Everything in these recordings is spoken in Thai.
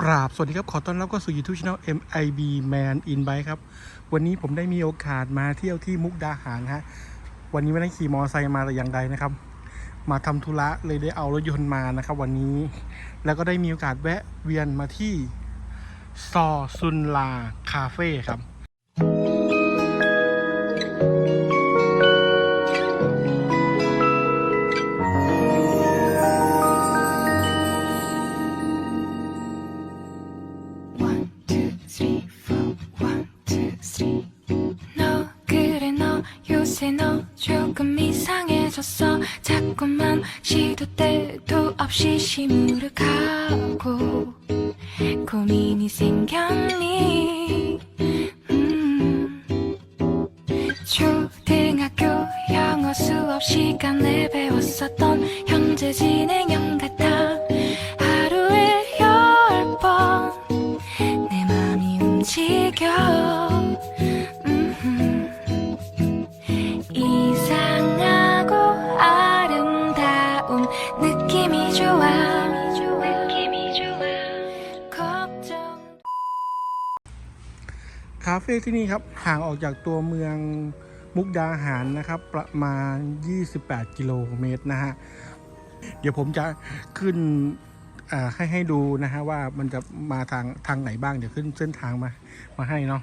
กราบ สวัสดีครับ ขอต้อนรับเข้าสู่ YouTube Channel MIB Man in Bike ครับ วันนี้ผมได้มีโอกาสมาเที่ยวที่มุกดาหารฮะ วันนี้ไม่ได้ขี่มอเตอร์ไซค์มาแต่อย่างใดนะครับ มาทำธุระเลยได้เอารถยนต์มานะครับ วันนี้ แล้วก็ได้มีโอกาสแวะเวียนมาที่ซอซุนลาคาเฟ่ครับ 요새 너 조금 이상해졌어 자꾸만 시도 때도 없이 시무룩하고 고민이 생겼니 음. 초등학교 영어 수업 시간에 배웠었던 현재 진행형 같아 คาเฟ่ที่นี่ครับห่างออกจากตัวเมืองมุกดาหารนะครับ ประมาณ 28 กิโลเมตรนะฮะ เดี๋ยวผมจะขึ้นให้ให้ดูนะฮะว่ามันจะมาทางทางไหนบ้างเดี๋ยวขึ้นเส้นทางมามาให้เนาะ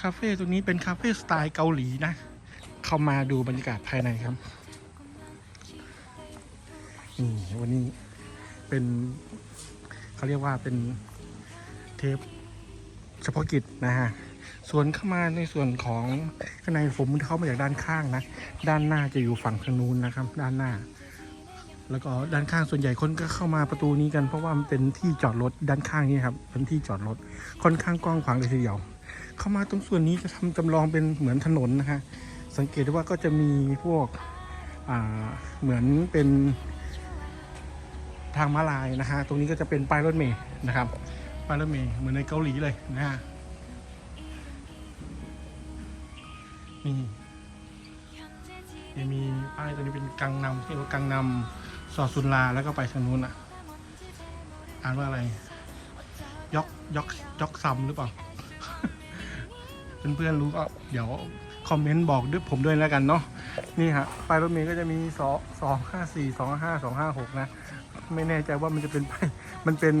คาเฟ่ตัวนี้เป็นคาเฟ่สไตล์เกาหลีนะ เข้ามาดูบรรยากาศภายในครับนี่วันนี้เป็นเขาเรียกว่าเป็นเทป เฉพาะกิจนะฮะส่วนเข้ามาในส่วนของข้างในผมเข้ามาจากด้านข้างนะ ด้านหน้าจะอยู่ฝั่งทางนู้นนะครับ ด้านหน้า แล้วก็ด้านข้างส่วนใหญ่คนก็เข้ามาประตูนี้กันเพราะว่ามันเป็นที่จอดรถด้านข้างนี้ครับเป็นที่จอดรถค่อนข้างกว้างขวางเลยทีเดียวเข้ามาตรงส่วนนี้จะทำจำลองเป็นเหมือนถนนนะฮะสังเกตได้ว่าก็จะมีพวกเหมือนเป็นทางม้าลายนะฮะตรงนี้ก็จะเป็นป้ายรถเมล์นะครับ ป้ายรถเมล์เหมือนในเกาหลีเลยนะฮะนี่ยังมีป้ายตัวนี้เป็นกังนำที่ว่ากังนำซอซุนลาแล้วก็ไปทางนู้นอะ อ่านว่าอะไรยอกยอกยอกซัมหรือเปล่า เพื่อนๆรู้ก็เดี๋ยวคอมเมนต์บอกด้วยผมด้วยแล้วกันเนาะนี่ฮะป้ายรถเมล์ก็จะมีสองสองห้าสี่สองห้าสองห้าหกนะ ไม่แน่ใจว่ามันจะเป็นมันเป็น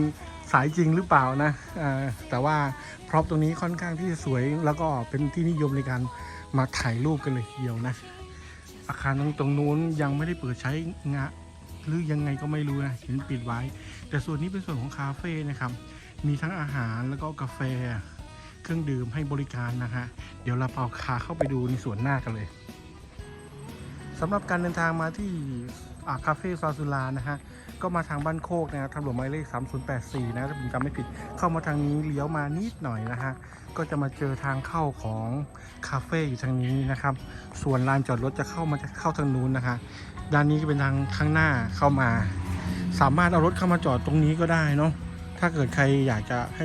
สายจริงหรือเปล่านะอ่าแต่ว่าพร็อพตรงนี้ค่อนข้างที่จะสวย แล้วก็เป็นที่นิยมในการมาถ่ายรูปกันเลยทีเดียวนะ อาคารตรงตรงนู้นยังไม่ได้เปิดใช้งะหรือยังไงก็ไม่รู้นะเห็นปิดไว้ แต่ส่วนนี้เป็นส่วนของคาเฟ่นะครับ มีทั้งอาหารแล้วก็กาแฟ เครื่องดื่มให้บริการนะฮะ เดี๋ยวเราพาคาเข้าไปดูในส่วนหน้ากันเลยสำหรับการเดินทางมาที่อาคาเฟ่ซาซูลานะฮะ ก็มาทางบ้านโคกนะครับทางหลวงหมายเลข 3084 นะถ้าผมจำไม่ผิด เข้ามาทางนี้เลี้ยวมานิดหน่อยนะฮะ ก็จะมาเจอทางเข้าของคาเฟ่อยู่ทางนี้นะครับ ส่วนลานจอดรถจะเข้ามาจะเข้าทางนู้นนะคะ ด้านนี้ก็เป็นทางข้างหน้าเข้ามา สามารถเอารถเข้ามาจอดตรงนี้ก็ได้เนาะ ถ้าเกิดใครอยากจะให้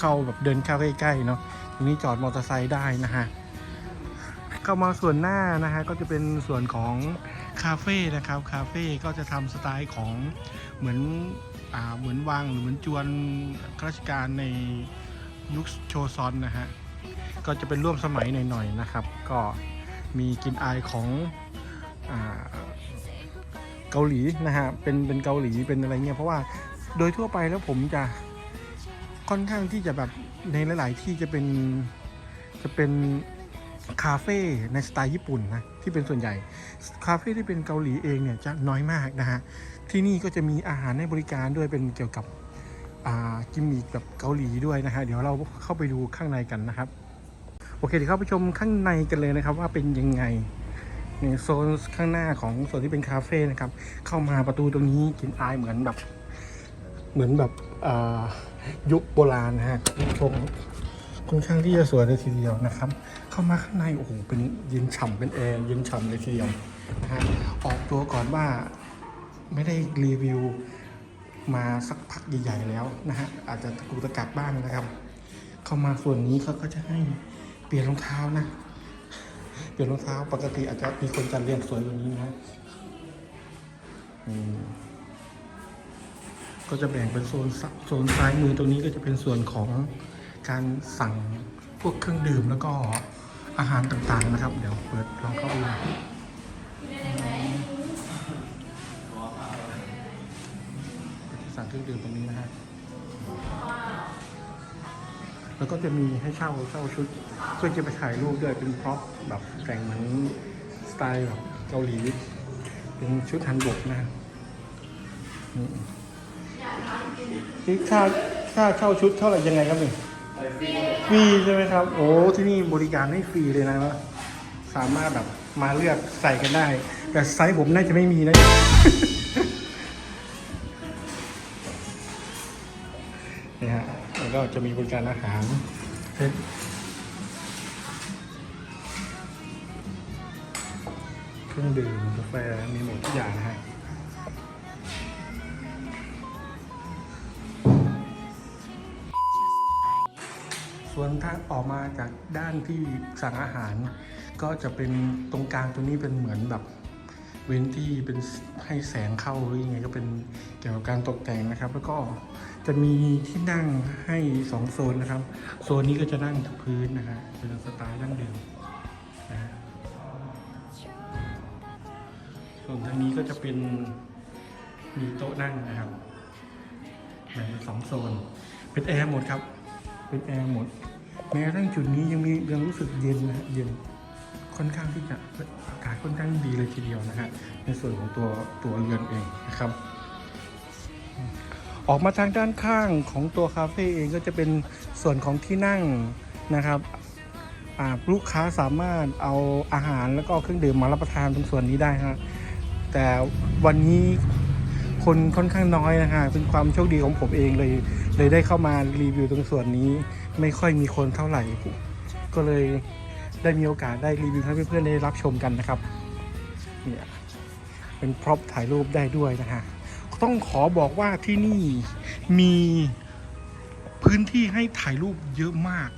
เข้าแบบเดินเข้าใกล้ๆเนาะ ตรงนี้จอดมอเตอร์ไซค์ได้นะฮะ เข้ามาส่วนหน้านะฮะก็จะเป็นส่วนของ คาเฟ่นะครับคาเฟ่ก็จะทำสไตล์ของเหมือนอเหมือนวังหรือเหมือนจวนข้าราชการในยุคโชซอนนะฮะก็จะเป็นร่วมสมัยหน่อยๆนะครับ ก็มีกลินอายของอเกาหลีนะฮะเป็นเป็นเกาหลีเป็นอะไรเงี้ยเพราะว่าโดยทั่วไปแล้วผมจะค่อนข้างที่จะแบบในหลาย ๆ ที่จะเป็นจะเป็นคาเฟ่ในสไตล์ญี่ปุ่นนะ ที่เป็นส่วนใหญ่ คาเฟ่ที่เป็นเกาหลีเองเนี่ยจะน้อยมากนะฮะ ที่นี่ก็จะมีอาหารให้บริการด้วยเป็นเกี่ยวกับกิมมิคแบบเกาหลีด้วยนะฮะ เดี๋ยวเราเข้าไปดูข้างในกันนะครับ โอเคเดี๋ยวเข้าไปชมข้างในกันเลยนะครับว่าเป็นยังไงในโซนข้างหน้าของส่วนที่เป็นคาเฟ่นะครับ เข้ามาประตูตรงนี้กลินอายเหมือนแบบ เหมือนแบบยุคโบราณนะฮะชม ค่อนข้างที่จะสวยเลยทีเดียวนะครับ เข้ามาข้างในโอ้โหเป็นเย็นฉ่ำเป็นแอร์เย็นฉ่ำเลยทีเดียวนะฮะออกตัวก่อนว่าไม่ได้รีวิวมาสักพักใหญ่ๆแล้วนะฮะอาจจะตะกุตะกักบ้างนะครับ เข้ามาส่วนนี้เขาก็จะให้เปลี่ยนรองเท้านะ เปลี่ยนรองเท้าปกติอาจจะมีคนจัดเรียงสวยกว่านี้นะอืมก็จะแบ่งเป็นโซนโซนซ้ายมือตรงนี้ก็จะเป็นส่วนของ การสั่งพวกเครื่องดื่มแล้วก็อาหารต่างๆนะครับ เดี๋ยวเปิดลองเข้าไปดูสั่งเครื่องดื่มตรงนี้นะฮะแล้วก็จะมีให้เช่าเช่าชุดเพื่อจะไปถ่ายรูปด้วยเป็นพร็อพแบบแต่งเหมือนสไตล์แบบเกาหลี เป็นชุดฮันบกนะนี่นี่ค่าค่าเช่าชุดเท่าไหร่ยังไงครับนี่ ฟรีใช่ไหมครับ โอ้ที่นี่บริการให้ฟรีเลยนะว่าสามารถแบบมาเลือกใส่กันได้ แต่ไซส์ผมน่าจะไม่มีนะนี่ฮะแล้วก็จะมีบริการอาหารเช่นเครื่องดื่มกาแฟมีหมดทุกอย่างนะฮะ วนถ้าออกมาจากด้านที่สั่งอาหาร ก็จะเป็นตรงกลางตรงนี้เป็นเหมือนแบบเว้นที่เป็นให้แสงเข้าหรือยังไงก็เป็นเกี่ยวกับการตกแต่งนะครับ แล้วก็จะมีที่นั่งให้สองโซนนะครับ โซนนี้ก็จะนั่งที่พื้นนะฮะเป็นสไตล์ดั้งเดิมนะส่วนทางนี้ก็จะเป็นมีโต๊ะนั่งนะครับแบ่งเป็นสองโซน เป็นแอร์หมดครับ เป็นแอร์หมด แม้กระทั่งจุดนี้ยังมียังรู้สึกเย็นนะเย็นค่อนข้างที่จะอากาศค่อนข้างดีเลยทีเดียวนะฮะในส่วนของตัวตัวเรือนเองนะครับ ออกมาทางด้านข้างของตัวคาเฟ่เองก็จะเป็นส่วนของที่นั่งนะครับลูกค้าสามารถเอาอาหารแล้วก็เครื่องดื่มมารับประทานตรงส่วนนี้ได้ฮะแต่วันนี้คนค่อนข้างน้อยนะฮะเป็นความโชคดีของผมเองเลย เลยได้เข้ามารีวิวตรงส่วนนี้ไม่ค่อยมีคนเท่าไหร่ ก็เลยได้มีโอกาสได้รีวิวให้เพื่อนๆได้รับชมกันนะครับเนี่ยเป็นพร็อพถ่ายรูปได้ด้วยนะฮะต้องขอบอกว่าที่นี่มีพื้นที่ให้ถ่ายรูปเยอะมาก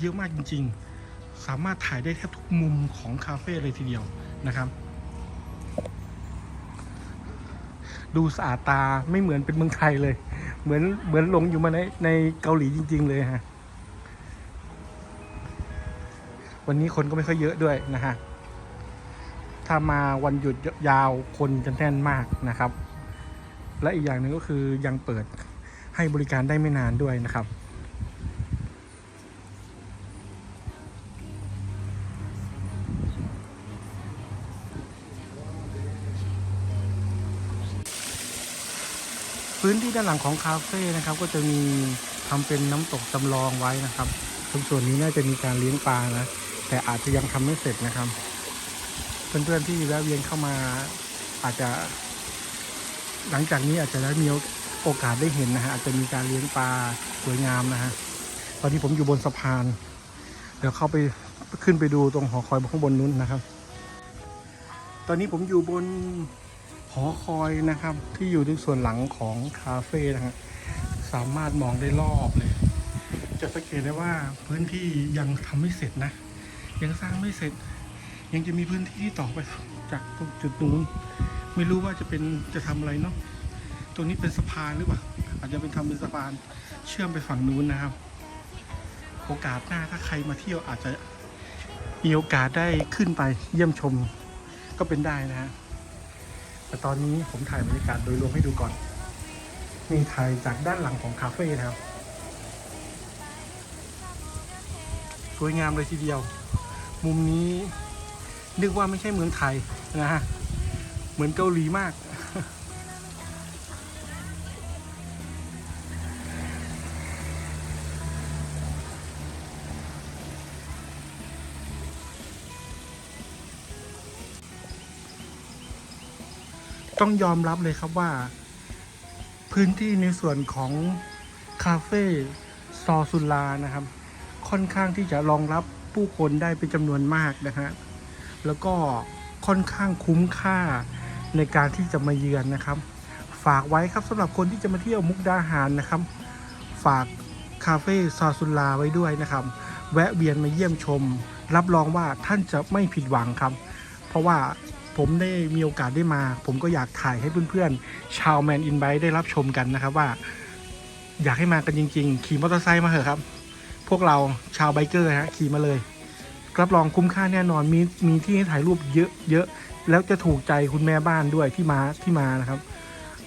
เยอะมากจริง ๆ สามารถถ่ายได้แทบทุกมุมของคาเฟ่เลยทีเดียวนะครับ ดูสะอาดตาไม่เหมือนเป็นเมืองไทยเลย เหมือนเหมือนหลงอยู่มาในในเกาหลีจริง ๆ เลยฮะ วันนี้คนก็ไม่ค่อยเยอะด้วยนะฮะ ถ้ามาวันหยุดยาวคนจะแน่นมากนะครับ และอีกอย่างหนึ่งก็คือยังเปิดให้บริการได้ไม่นานด้วยนะครับ พื้นที่ด้านหลังของคาเฟ่นะครับก็จะมีทำเป็นน้ำตกจำลองไว้นะครับตรงส่วนนี้น่าจะมีการเลี้ยงปลานะแต่อาจจะยังทำไม่เสร็จนะครับ เพื่อนๆที่แวะเวียนเข้ามาอาจจะ หลังจากนี้อาจจะได้มีโอกาสได้เห็นนะฮะอาจจะมีการเลี้ยงปลาสวยงามนะฮะตอนนี้ผมอยู่บนสะพาน เดี๋ยวเข้าไปขึ้นไปดูตรงหอคอยข้างบนนู้นนะครับ ตอนนี้ผมอยู่บน หอคอยนะครับ ที่อยู่ในส่วนหลังของคาเฟ่นะฮะสามารถมองได้รอบเลย จะสังเกตได้ว่าพื้นที่ยังทำไม่เสร็จนะ ยังสร้างไม่เสร็จ ยังจะมีพื้นที่ต่อไปจากตรงจุดนู้นไม่รู้ว่าจะเป็นจะทำอะไรเนาะตรงนี้เป็นสะพานหรือเปล่าอาจจะเป็นทำเป็นสะพานเชื่อมไปฝั่งนู้นนะครับ โอกาสหน้าถ้าใครมาเที่ยวอาจจะมีโอกาสได้ขึ้นไปเยี่ยมชมก็เป็นได้นะฮะ แต่ตอนนี้ผมถ่ายบรรยากาศโดยรวมให้ดูก่อนมีถ่ายจากด้านหลังของคาเฟ่นะครับ สวยงามเลยทีเดียว มุมนี้นึกว่าไม่ใช่เมืองไทยนะฮะ เหมือนเกาหลีมาก ต้องยอมรับเลยครับว่า พื้นที่ในส่วนของคาเฟ่ซอซุลานะครับ ค่อนข้างที่จะรองรับผู้คนได้เป็นจำนวนมากนะฮะแล้วก็ค่อนข้างคุ้มค่าในการที่จะมาเยือนนะครับ ฝากไว้ครับสำหรับคนที่จะมาเที่ยวมุกดาหารนะครับ ฝากคาเฟ่ซาซุลาไว้ด้วยนะครับ แวะเวียนมาเยี่ยมชม รับรองว่าท่านจะไม่ผิดหวังครับ เพราะว่า ผมได้มีโอกาสได้มา ผมก็อยากถ่ายให้เพื่อนๆ ชาวแมนอินไบได้รับชมกันนะครับว่า อยากให้มากันจริง ๆ ขี่มอเตอร์ไซค์มาเถอะครับ พวกเราชาวไบเกอร์ฮะขี่มาเลยรับรองคุ้มค่าแน่นอนมีมีที่ให้ถ่ายรูปเยอะเยอะแล้วจะถูกใจคุณแม่บ้านด้วยที่มาที่มานะครับ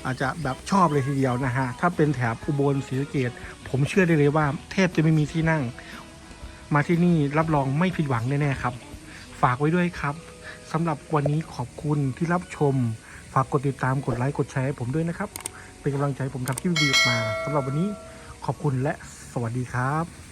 อาจจะแบบชอบเลยทีเดียวนะฮะถ้าเป็นแถบอุบลศรีสะเกดผมเชื่อได้เลยว่าแทบจะไม่มีที่นั่ง มาที่นี่รับรองไม่ผิดหวังแน่ๆครับ ฝากไว้ด้วยครับ สำหรับวันนี้ขอบคุณที่รับชม ฝากกดติดตามกดไลค์กดแชร์ให้ผมด้วยนะครับ เป็นกำลังใจผมทำคลิปดีๆออกมาสำหรับวันนี้ขอบคุณและสวัสดีครับ